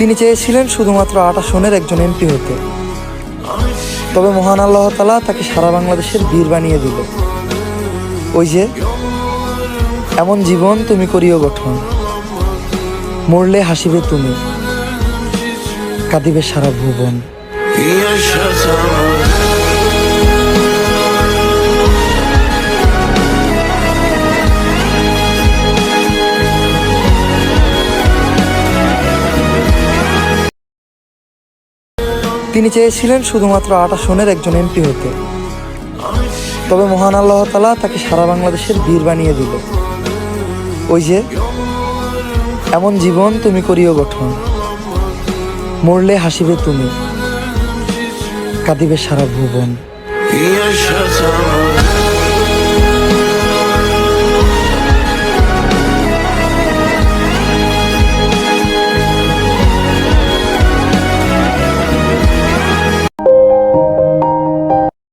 তিনি চেয়েছিলেন শুধুমাত্র আট আসনের একজন এমপি হতে। তবে মহান আল্লাহ তালা তাকে সারা বাংলাদেশের বীর বানিয়ে দিল। ওই যে, এমন জীবন তুমি করিও গঠন। মরলে হাসিবে তুমি, কাঁদিবে সারা ভুবন। তিনি চেয়েছিলেন শুধুমাত্র আটা আসনের একজন এমপি হতে। তবে মহান আল্লাহ তালা তাকে সারা বাংলাদেশের বীর বানিয়ে দিল। ওই যে, এমন জীবন তুমি করিও গঠন। মরলে হাসিবে তুমি, কাঁদিবে সারা ভুবন।